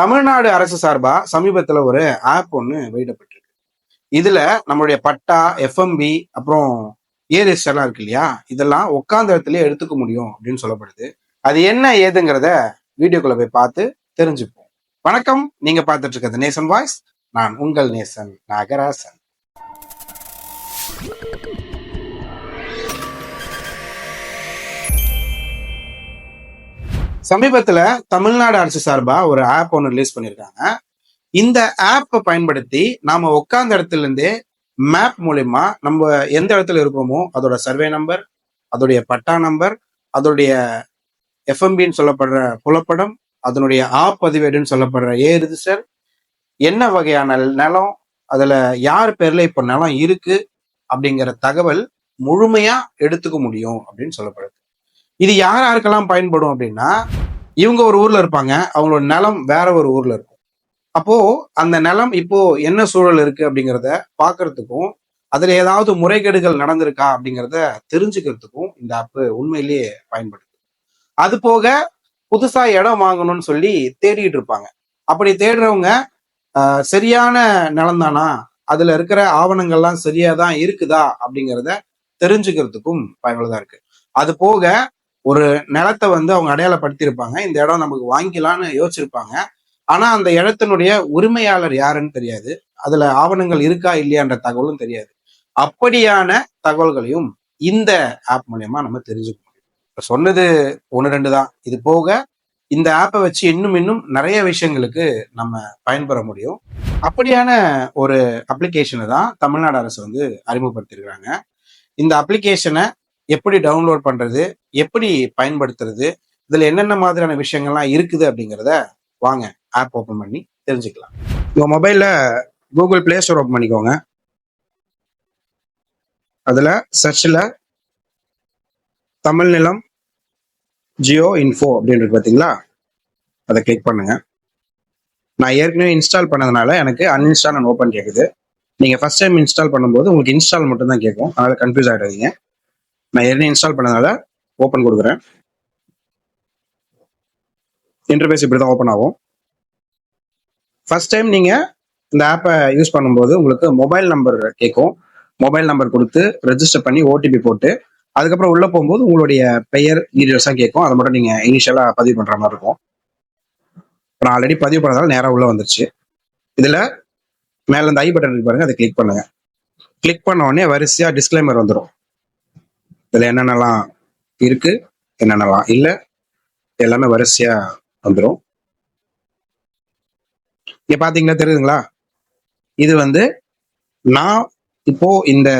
தமிழ்நாடு அரசு சார்பா சமீபத்துல ஒரு ஆப் ஒன்று வெளியிடப்பட்டிருக்கு. இதுல நம்மளுடைய பட்டா எஃப்எம்பி அப்புறம் ஏ எல்லாம் இருக்கு இல்லையா? இதெல்லாம் உட்காந்த இடத்துலயே எடுத்துக்க முடியும் அப்படின்னு சொல்லப்படுது. அது என்ன ஏதுங்கிறத வீடியோக்குள்ள போய் பார்த்து தெரிஞ்சுப்போம். வணக்கம் நீங்க பார்த்துட்டு இருக்கிறது நேசன் வாய்ஸ். நான் உங்கள் நேசன் நாகராசன். சமீபத்துல தமிழ்நாடு அரசு சார்பா ஒரு ஆப் ஒன்று ரிலீஸ் பண்ணியிருக்காங்க இந்த ஆப்பை பயன்படுத்தி நாம உட்கார்ந்த இடத்துல இருந்தே மேப் மூலயமா நம்ம எந்த இடத்துல இருக்கோமோ அதோட சர்வே நம்பர் அதோடைய பட்டா நம்பர் அதோடைய எஃப்எம்பின்னு சொல்லப்படுற புலப்படம் அதனுடைய ஆ பதிவேடுன்னு சொல்லப்படுற ஏ ரிஜிஸ்டர் என்ன வகையான நிலம் அதுல யார் பேர்ல இப்ப நிலம் இருக்கு அப்படிங்கிற தகவல் முழுமையா எடுத்துக்க முடியும் அப்படின்னு சொல்லப்படுது. இது யார் யாருக்கெல்லாம் பயன்படும் அப்படின்னா இவங்க ஒரு ஊர்ல இருப்பாங்க. அவங்களோட நிலம் வேற ஒரு ஊர்ல இருக்கும். அப்போ அந்த நிலம் இப்போ என்ன சூழல் இருக்கு அப்படிங்கிறத பாக்குறதுக்கும் அதுல ஏதாவது முறைகேடுகள் நடந்திருக்கா அப்படிங்கிறத தெரிஞ்சுக்கிறதுக்கும் இந்த ஆப்பு உண்மையிலேயே பயன்படுது. அது போக புதுசா இடம் வாங்கணும்னு சொல்லி தேடிட்டு இருப்பாங்க. அப்படி தேடுறவங்க ஆஹ், சரியான நிலம் தானா? அதுல இருக்கிற ஆவணங்கள்லாம் சரியா தான் இருக்குதா அப்படிங்கிறத தெரிஞ்சுக்கிறதுக்கும் பயனுள்ளதா இருக்கு. அது போக ஒரு நிலத்தை வந்து அவங்க அடையாளப்படுத்தியிருப்பாங்க. இந்த இடம் நமக்கு வாங்கிக்கலாம்னு யோசிச்சிருப்பாங்க. ஆனா அந்த இடத்தினுடைய உரிமையாளர் யாருன்னு தெரியாது. அதுல ஆவணங்கள் இருக்கா இல்லையான்ற தகவலும் தெரியாது. அப்படியான தகவல்களையும் இந்த ஆப் மூலயமா நம்ம தெரிஞ்சுக்க முடியும். இப்ப சொன்னது ஒன்று ரெண்டு தான். இது போக இந்த ஆப்பை வச்சு இன்னும் இன்னும் நிறைய விஷயங்களுக்கு நம்ம பயன்பெற முடியும். அப்படியான ஒரு அப்ளிகேஷனை தான் தமிழ்நாடு அரசு வந்து அறிமுகப்படுத்தியிருக்கிறாங்க. இந்த அப்ளிகேஷனை எப்படி டவுன்லோட் பண்றது எப்படி பயன்படுத்துறது? இதுல என்னென்ன மாதிரியான விஷயங்கள்லாம் இருக்குது அப்படிங்கிறத வாங்க ஆப் ஓப்பன் பண்ணி தெரிஞ்சுக்கலாம். உங்க மொபைல்ல கூகுள் பிளே ஸ்டோர் ஓப்பன் பண்ணிக்கோங்க. அதுல சர்ச்சில் தமிழ் நிலம் ஜியோ இன்ஃபோ அப்படின்றது இருக்கு பார்த்தீங்களா அதை கிளிக் பண்ணுங்க. நான் ஏற்கனவே இன்ஸ்டால் பண்ணதுனால எனக்கு அன்இன்ஸ்டால் அண்ட் ஓப்பன் கேட்குது நீங்கள் ஃபர்ஸ்ட் டைம் இன்ஸ்டால் பண்ணும்போது உங்களுக்கு இன்ஸ்டால் மட்டும் தான் கேட்கும். அதனால் கன்ஃபியூஸ் ஆகிடாதீங்க நான் ஏற்கனவே இன்ஸ்டால் பண்ணதுனால ஓப்பன் கொடுக்குறேன். இன்டர்ஃபேஸ் இப்படி தான் ஓப்பன் ஆகும். ஃபர்ஸ்ட் டைம் நீங்கள் இந்த ஆப்பை யூஸ் பண்ணும்போது உங்களுக்கு மொபைல் நம்பர் கேட்கும். மொபைல் நம்பர் கொடுத்து ரெஜிஸ்டர் பண்ணி ஓடிபி போட்டு அதுக்கப்புறம் உள்ளே போகும்போது உங்களுடைய பெயர் டீடைல்ஸ் தான் கேட்கும். அதை மட்டும் நீங்கள் இனிஷியலாக பதிவு பண்ணுற மாதிரி இருக்கும். இப்ப நான் ஆல்ரெடி பதிவு பண்ணதால நேராக உள்ளே வந்துருச்சு. இதில் மேலே இந்த ஐ பட்டன் இருக்கு பாருங்க அதை கிளிக் பண்ணுங்கள் கிளிக் பண்ண உடனே வரிசையாக டிஸ்க்ளைமர் வந்துடும் இதில் என்னென்னலாம் இருக்கு. என்னென்னலாம் இல்ல எல்லாமே வரிசையா வந்துடும் இங்க பாத்தீங்கன்னா தெரியுதுங்களா? இது வந்து நான் இப்போ இந்த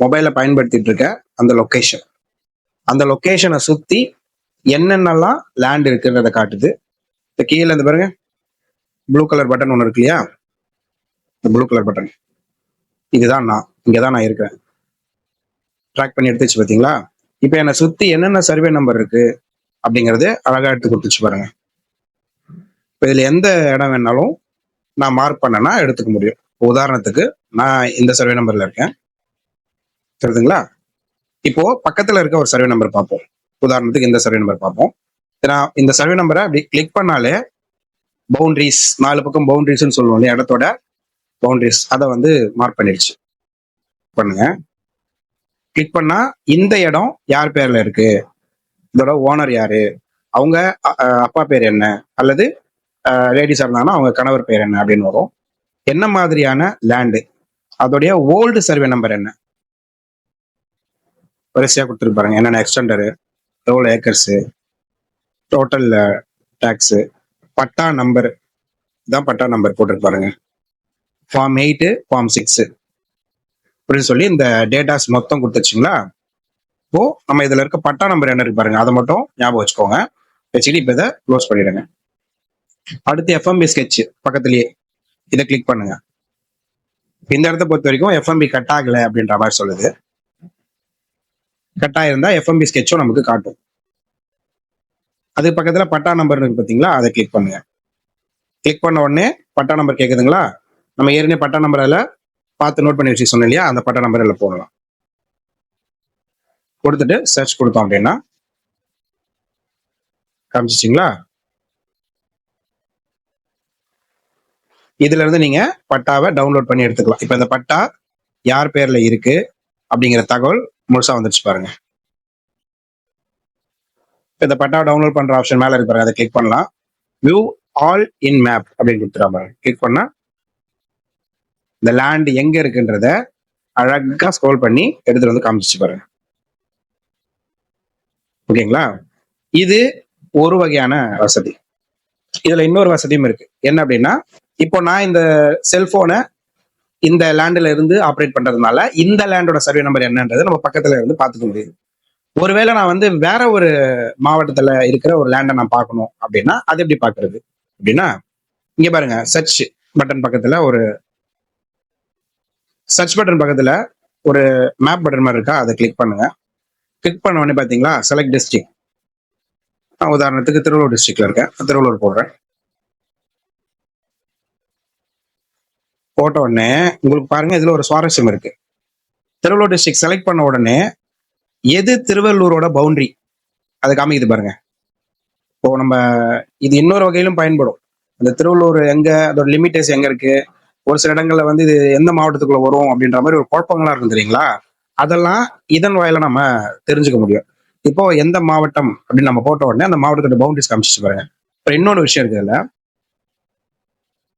மொபைலை பயன்படுத்திட்டு இருக்க அந்த லொக்கேஷன் அந்த லொக்கேஷனை சுத்தி என்னென்னலாம் லேண்ட் இருக்குன்றத காட்டுது. இந்த கீழே இந்த பாருங்க. ப்ளூ கலர் பட்டன் ஒன்று இருக்கு இல்லையா? இந்த ப்ளூ கலர் பட்டன் இதுதான் நான். இங்கே தான் நான் இருக்கிறேன். ட்ராக் பண்ணி எடுத்துச்சு பார்த்தீங்களா இப்போ என்னை சுத்தி என்னென்ன சர்வே நம்பர் இருக்கு அப்படிங்கிறது அழகா எடுத்து கொடுத்துச்சு பாருங்க. இப்போ இதுல எந்த இடம் வேணாலும் நான் மார்க் பண்ணேன்னா எடுத்துக்க முடியும். உதாரணத்துக்கு நான் இந்த சர்வே நம்பர்ல இருக்கேன். தெரியுதுங்களா? இப்போ பக்கத்துல இருக்க ஒரு சர்வே நம்பர் பார்ப்போம். உதாரணத்துக்கு இந்த சர்வே நம்பர் பார்ப்போம். நான் இந்த சர்வே நம்பரை அப்படி கிளிக் பண்ணாலே பவுண்டரிஸ் நாலு பக்கம் பவுண்டரிஸ்ன்னு சொல்லுவோம் இல்லையா இடத்தோட பவுண்டரிஸ் அதை வந்து மார்க் பண்ணிடுச்சு. பண்ணுங்க. கிளிக் பண்ணா இந்த இடம் யார் பேர்ல இருக்கு? இதோட ஓனர் யாரு? அவங்க அப்பா பேர் என்ன? அல்லது லேடிஸ் இருந்தாங்கன்னா அவங்க கணவர் பேர் என்ன அப்படின்னு வரும். என்ன மாதிரியான லேண்டு அதோடைய ஓல்டு சர்வே நம்பர் என்ன? வரிசையா கொடுத்துருப்பாருங்க என்னென்ன எக்ஸ்டெண்டரு எவ்வளோ acres total tax patta number தான் பட்டா நம்பர் போட்டிருப்பாருங்க ஃபார்ம் எயிட்டு ஃபார்ம் சிக்ஸு அப்படின்னு சொல்லி இந்த டேட்டாஸ் மொத்தம் கொடுத்துருச்சுங்களா இப்போ நம்ம இதுல இருக்க பட்டா நம்பர் என்ன இருக்கு பாருங்க. அதை மட்டும் ஞாபகம் வச்சுக்கோங்க. வச்சுக்கிட்டு இப்போ இதை க்ளோஸ் பண்ணிடுங்க. அடுத்து எஃப்எம்பி ஸ்கெட்ச் பக்கத்துலயே. இதை கிளிக் பண்ணுங்க. இந்த இடத்த பொறுத்த வரைக்கும் எஃப்எம்பி கட் ஆகலை அப்படின்ற மாதிரி சொல்லுது. கட் ஆயிருந்தா எஃப்எம்பி ஸ்கெட்சும் நமக்கு காட்டும். அது பக்கத்துல பட்டா நம்பர் இருக்கு பாத்தீங்களா அதை கிளிக் பண்ணுங்க. கிளிக் பண்ண உடனே பட்டா நம்பர் கேக்குதுங்களா நம்ம ஏற்கனவே பட்டா நம்பர் அதில் பார்த்து நோட் பண்ணி வச்சு சொன்னேன் இல்லையா? அந்த பட்டா நம்பர் அதில் போடலாம். கொடுத்துட்டு சர்ச் கொடுத்தோம் அப்படின்னா காமிச்சிச்சிங்களா? இதுல இருந்து நீங்க பட்டாவை டவுன்லோட் பண்ணி எடுத்துக்கலாம். இப்போ இந்த பட்டா யார் பேர்ல இருக்கு அப்படிங்கிற தகவல் முழுசா வந்துருச்சு பாருங்க. இப்ப இந்த பட்டா டவுன்லோட் பண்ற ஆப்ஷன் மேல இருக்கு பாருங்க. அதை கிளிக் பண்ணலாம். வியூ ஆல் இன் மேப் அப்படின்னு கொடுத்துருவா பாருங்க. கிளிக் பண்ணா இந்த லேண்ட் எங்க இருக்குன்றத அழகா ஸ்க்ரோல் பண்ணி எடுத்துட்டு வந்து காமிச்சு பாருங்க. ஓகேங்களா? இது ஒரு வகையான வசதி. இதுல இன்னொரு வசதியும் இருக்கு. என்ன அப்படின்னா இப்போ நான் இந்த செல்போனை இந்த லேண்ட்ல இருந்து ஆப்ரேட் பண்றதுனால இந்த லேண்டோட சர்வே நம்பர் என்னன்றது நம்ம பக்கத்துல இருந்து பார்த்துக்க முடியுது. ஒருவேளை நான் வந்து வேற ஒரு மாவட்டத்துல இருக்கிற ஒரு லேண்டை நான் பார்க்கணும் அப்படின்னா அது எப்படி பாக்குறது அப்படின்னா இங்க பாருங்க சர்ச் பட்டன் பக்கத்துல ஒரு சர்ச் பட்டன் பக்கத்துல ஒரு மேப் பட்டன் மாதிரி இருக்கா? அதை கிளிக் பண்ணுங்க. கிளிக் பண்ண உடனே பாத்தீங்களா? செலக்ட் டிஸ்ட்ரிக்ட் நான் உதாரணத்துக்கு திருவள்ளூர் டிஸ்ட்ரிக்ட்ல இருக்கேன். திருவள்ளூர் போடுறேன் போட்ட உடனே உங்களுக்கு பாருங்க இதுல ஒரு சுவாரஸ்யம் இருக்கு. திருவள்ளூர் டிஸ்ட்ரிக்ட் செலக்ட் பண்ண உடனே எது திருவள்ளூரோட பவுண்டரி அது காமிக்குது பாருங்க. இப்போ நம்ம இது இன்னொரு வகையிலும் பயன்படும். அந்த திருவள்ளூர் எங்க அதோட லிமிட்டேஸ் எங்க இருக்கு? ஒரு சில இடங்கள்ல வந்து இது எந்த மாவட்டத்துக்குள்ள வரும் அப்படின்ற மாதிரி ஒரு குழப்பங்களா இருக்கும் தெரியுங்களா? அதெல்லாம் இதன் வாயில நம்ம தெரிஞ்சுக்க முடியும். இப்போ எந்த மாவட்டம் அப்படின்னு நம்ம போட்ட உடனே அந்த மாவட்டத்தோட பவுண்டரிஸ் காமிச்சு பாருங்க. இப்போ இன்னொன்று விஷயம் இருக்கு இதுல.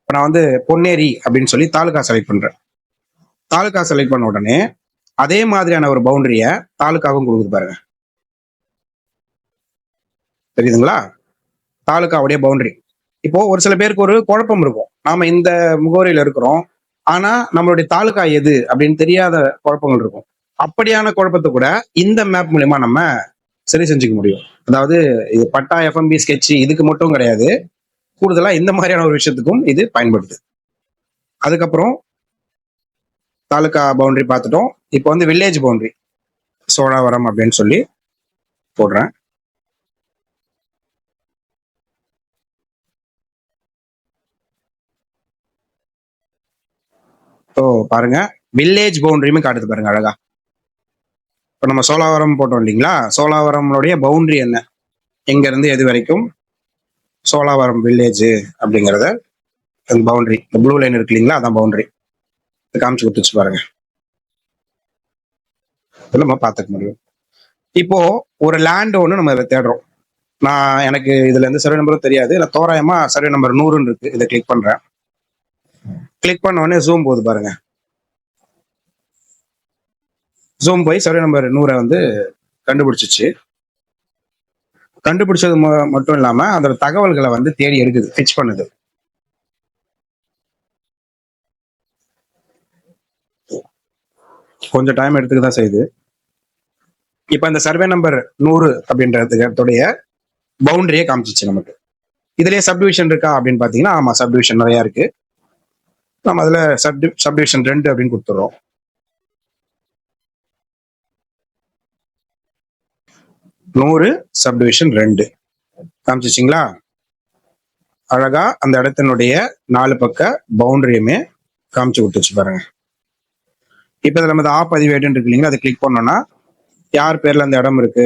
இப்போ நான் வந்து பொன்னேரி அப்படின்னு சொல்லி தாலுகா செலக்ட் பண்றேன். தாலுகா செலக்ட் பண்ண உடனே அதே மாதிரியான ஒரு பவுண்டரிய தாலுக்காவும் கொடுக்குது பாருங்க. தெரியுதுங்களா? தாலுக்காவுடைய பவுண்டரி இப்போ ஒரு சில பேருக்கு ஒரு குழப்பம் இருக்கும். நாம இந்த முகவரியில இருக்கிறோம். ஆனா நம்மளுடைய தாலுகா எது அப்படின்னு தெரியாத குழப்பங்கள் இருக்கும். அப்படியான குழப்பத்தை கூட இந்த மேப் மூலியமா நம்ம சரி செஞ்சுக்க முடியும். அதாவது இது பட்டா எஃப்எம்பி ஸ்கெட்ச் இதுக்கு மட்டும் கிடையாது. கூடுதலா இந்த மாதிரியான ஒரு விஷயத்துக்கும் இது பயன்படுது. அதுக்கப்புறம் தாலுகா பவுண்டரி பார்த்துட்டோம். இப்போ வந்து வில்லேஜ் பவுண்டரி சோழாவரம் அப்படின்னு சொல்லி போடுறேன். ஸோ பாருங்க. வில்லேஜ் பவுண்டரியுமே காட்டுது பாருங்க அழகா. இப்போ நம்ம சோலாவரம் போட்டோம் இல்லைங்களா? சோலாவரம்னுடைய பவுண்டரி என்ன? எங்க இருந்து எது வரைக்கும்? சோழாவரம் வில்லேஜ் அப்படிங்கிறத அந்த பவுண்டரி இந்த ப்ளூ லைன் இருக்கு இல்லைங்களா? அதான் பவுண்டரி காமிச்சு கொடுத்துச்சு பாருங்க. நம்ம பார்த்துக்க முடியும். இப்போ ஒரு லேண்ட் ஒன்று நம்ம இதை தேடுறோம். நான் எனக்கு இதுல இருந்து சர்வே நம்பரும் தெரியாது. நான் தோராயமா சர்வே நம்பர் நூறுன்னு இருக்கு. இதை கிளிக் பண்றேன். கிளிக் பண்ண உடனே ஜூம் போகுது பாருங்க. ஜூம் போய் சர்வே நம்பர் நூறை வந்து கண்டுபிடிச்சிச்சு. கண்டுபிடிச்சது மட்டும் இல்லாம அதோட தகவல்களை வந்து தேடி எடுக்குது ஃபிச் பண்ணுது. கொஞ்சம் டைம் எடுத்துக்க தான் செய்யுது. இப்போ இந்த சர்வே நம்பர் நூறு அப்படின்றதுடைய பவுண்டரியே காமிச்சிச்சு நமக்கு. இதுலயே சப்டிவிஷன் இருக்கா அப்படின்னு பாத்தீங்கன்னா ஆமா சப்டிவிஷன் நிறைய இருக்கு. நம்ம அதுல சப்டி சப்டிவிஷன் ரெண்டு அப்படின்னு கொடுத்துறோம் நூறு சப்டிவிஷன் ரெண்டு. காமிச்சிச்சிங்களா அழகா அந்த இடத்தினுடைய நாலு பக்க பவுண்டரியுமே காமிச்சு கொடுத்துச்சு பாருங்க. இப்போ இதில் நம்ம ஆ பதிவேடுன்னு இருக்கு இல்லைங்களா அதை கிளிக் பண்ணோம்னா யார் பேர்ல அந்த இடம் இருக்கு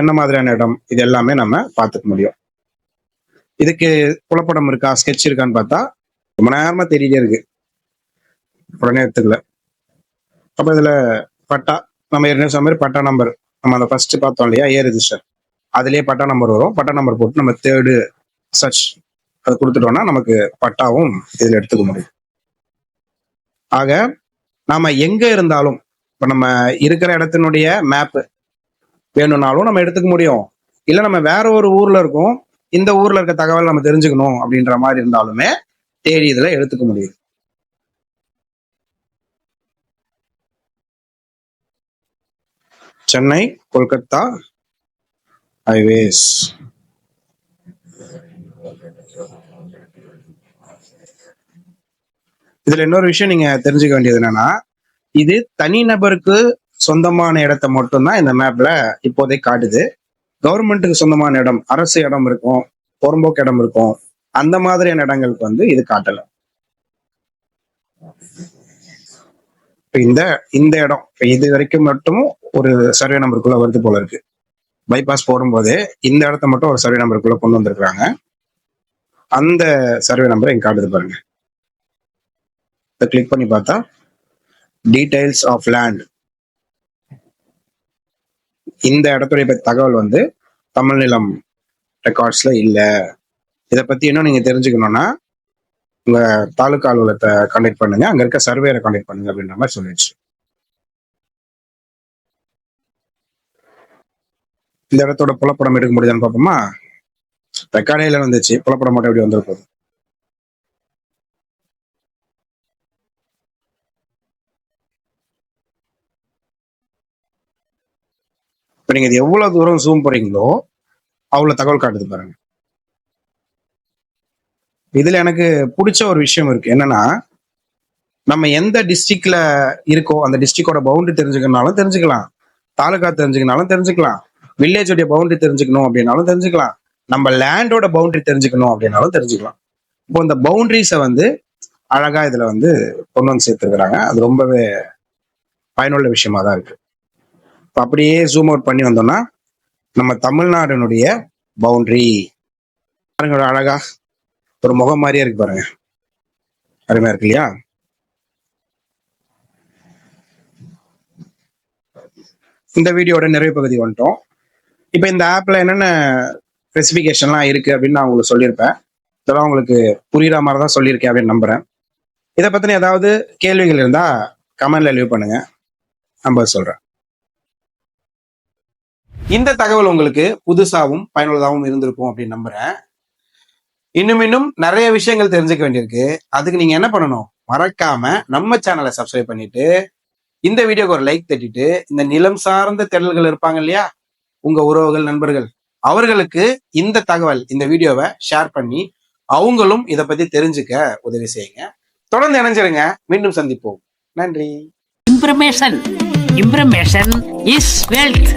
என்ன மாதிரியான இடம் இது எல்லாமே நம்ம பார்த்துக்க முடியும். இதுக்கு புலப்படம் இருக்கா ஸ்கெட்ச் இருக்கான்னு பார்த்தா ரொம்ப நேரமா தெரியலே இருக்கு. உடனே எடுத்துக்கல அப்ப இதுல பட்டா நம்ம ஏற்கனவே சொன்ன மாதிரி பட்டா நம்பர் நம்ம அந்த ஃபர்ஸ்ட் பார்த்தோம் இல்லையா? ஏ ரெஜிஸ்டர் அதுலயே பட்டா நம்பர் வரும். பட்டா நம்பர் போட்டு நம்ம தேர்டு சர்ச் அது கொடுத்துட்டோம்னா நமக்கு பட்டாவும் இதுல எடுத்துக்க முடியும். ஆக நாம எங்க இருந்தாலும் இப்ப நம்ம இருக்கிற இடத்தினுடைய மேப் வேணும்னாலும் நம்ம எடுத்துக்க முடியும். இல்ல நம்ம வேற ஒரு ஊர்ல இருக்கோம். இந்த ஊர்ல இருக்க தகவல் நம்ம தெரிஞ்சுக்கணும் அப்படின்ற மாதிரி இருந்தாலுமே தேடி இதெல்லாம் எடுத்துக்க முடியுது. சென்னை கொல்கத்தா ஹைவேஸ். இதுல இன்னொரு விஷயம் நீங்க தெரிஞ்சுக்க வேண்டியது என்னன்னா இது தனிநபருக்கு சொந்தமான இடத்தை மட்டும்தான் இந்த மேப்ல இப்போதைக்கு காட்டுது. கவர்மெண்ட்டுக்கு சொந்தமான இடம் அரசு இடம் இருக்கும் புறம்போக்கு இடம் இருக்கும் அந்த மாதிரியான இடங்களுக்கு வந்து இது காட்டல. இந்த இந்த இடம் இது வரைக்கும் மட்டும் ஒரு சர்வே நம்பருக்குள்ள வருது போல இருக்கு. பைபாஸ் போடும்போதே இந்த இடத்த மட்டும் ஒரு சர்வே நம்பருக்குள்ள கொண்டு வந்திருக்கிறாங்க. அந்த சர்வே நம்பரை இங்க காட்டுது பாருங்க. இதை கிளிக் பண்ணி பார்த்தா டீடைல்ஸ் ஆஃப் லேண்ட் இந்த இடத்துடைய தகவல் வந்து தமிழ்நிலம் ரெக்கார்ட்ஸ்ல இல்லை. இதை பத்தி இன்னும் நீங்க தெரிஞ்சுக்கணும்னா உங்க தாலுகா அலுவலகத்தை கான்டாக்ட் பண்ணுங்க. அங்க இருக்க சர்வேரை கான்டாக்ட் பண்ணுங்க அப்படின்ற மாதிரி சொல்லிடுச்சு. இந்த இடத்தோட புலப்படம் எடுக்க முடியுதான்னு பார்ப்போமா? ரெக்கார்டையில வந்துச்சு. புலப்படம் மட்டும் எப்படி வந்திருக்கும் இப்ப நீங்க இது எவ்வளவு தூரம் ஜூம் போறீங்களோ அவ்வளவு தகவல் காட்டுது பாருங்க. இதுல எனக்கு பிடிச்ச ஒரு விஷயம் இருக்கு. என்னன்னா நம்ம எந்த டிஸ்ட்ரிக்ட்ல இருக்கோ அந்த டிஸ்ட்ரிக்டோட பவுண்டரி தெரிஞ்சுக்கணும்னாலும் தெரிஞ்சுக்கலாம். தாலுகா தெரிஞ்சுக்கனாலும் தெரிஞ்சுக்கலாம். வில்லேஜோடைய பவுண்டரி தெரிஞ்சுக்கணும் அப்படின்னாலும் தெரிஞ்சுக்கலாம். நம்ம லேண்டோட பவுண்டரி தெரிஞ்சுக்கணும் அப்படின்னாலும் தெரிஞ்சுக்கலாம். இப்போ இந்த பவுண்டரிஸை வந்து அழகா இதுல வந்து கொண்டு வந்து சேர்த்துருக்குறாங்க. அது ரொம்பவே பயனுள்ள விஷயமா தான் இருக்கு. இப்போ அப்படியே ஜூம் அவுட் பண்ணி வந்தோம்னா நம்ம தமிழ்நாடுனுடைய பவுண்டரி பாருங்க அழகா ஒரு முகம் மாதிரியே இருக்கு பாருங்க. அருமையா இருக்கு இல்லையா? இந்த வீடியோட நிறைவு பகுதி வந்துட்டோம். இப்போ இந்த ஆப்ல என்னென்ன ஸ்பெசிஃபிகேஷன்லாம் இருக்கு அப்படின்னு நான் உங்களுக்கு சொல்லியிருப்பேன். இதெல்லாம் உங்களுக்கு புரியுற மாதிரி தான் சொல்லியிருக்கேன் அப்படின்னு நம்புறேன். இதை பத்தின ஏதாவது கேள்விகள் இருந்தா கமெண்ட்ல லீவ் பண்ணுங்க. நம்ப சொல்றேன். இந்த தகவல் உங்களுக்கு புதுசாகவும் பயனுள்ளதாகவும் இருந்திருக்கும் அப்படின்னு நம்புறேன். இன்னும் இன்னும் நிறைய விஷயங்கள் தெரிஞ்சுக்க வேண்டியிருக்கு. அதுக்கு நீங்க என்ன பண்ணணும்? மறக்காம நம்ம சேனலை சப்ஸ்கிரைப் பண்ணிட்டு இந்த வீடியோக்கு ஒரு லைக் தட்டிட்டு இந்த நிலம் சார்ந்த தேடல்கள் இருப்பாங்க இல்லையா? உங்க உறவுகள் நண்பர்கள் அவர்களுக்கு இந்த தகவல் இந்த வீடியோவை ஷேர் பண்ணி அவங்களும் இதை பத்தி தெரிஞ்சுக்க உதவி செய்யுங்க. தொடர்ந்து இணைஞ்சிருங்க. மீண்டும் சந்திப்போம். நன்றி. Information. Information is wealth.